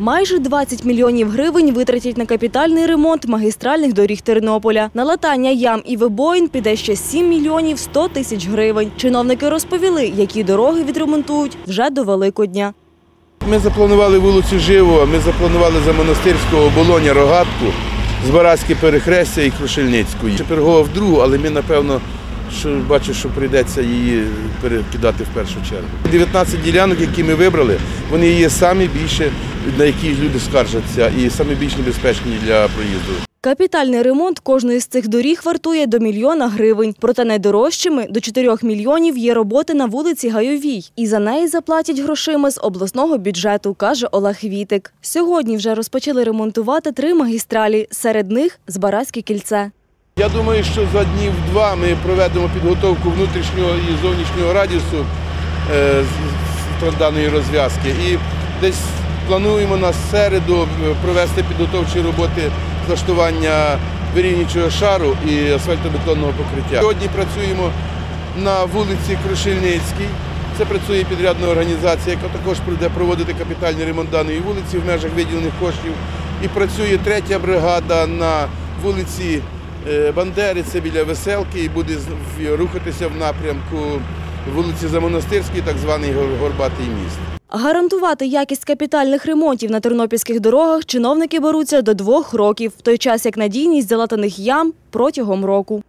Майже 20 мільйонів гривень витратять на капітальний ремонт магістральних доріг Тернополя. На латання ям і вибоїн піде ще 7 мільйонів 100 тисяч гривень. Чиновники розповіли, які дороги відремонтують вже до Великодня. Ми запланували вулицю Живого, ми запланували за монастирського оболоня рогатку, Збаразьке перехрестя і Крушельницьку. Пергова в другу, але ми напевно що бачу, що прийдеться її перекидати в першу чергу. 19 ділянок, які ми вибрали, вони є самі більше, на які люди скаржаться, і самі більш небезпечні для проїзду. Капітальний ремонт кожної з цих доріг вартує до мільйона гривень. Проте найдорожчими до 4 мільйонів є роботи на вулиці Гайовій. І за неї заплатять грошима з обласного бюджету, каже Олег Вітик. Сьогодні вже розпочали ремонтувати три магістралі. Серед них Збаразьке кільце. Я думаю, що за днів два ми проведемо підготовку внутрішнього і зовнішнього радіусу е, даної розв'язки. І десь плануємо на середу е, провести підготовчі роботи влаштування вирівнюючого шару і асфальтобетонного покриття. Сьогодні працюємо на вулиці Крушельницькій. Це працює підрядна організація, яка також буде проводити капітальний ремонт даної вулиці в межах виділених коштів. І працює третя бригада на вулиці е, Бандери, це біля Веселки, і буде рухатися в напрямку вулиці Замонастирської, так званий Горбатий міст. Гарантувати якість капітальних ремонтів на тернопільських дорогах чиновники беруться до двох років, в той час як надійність залатаних ям протягом року.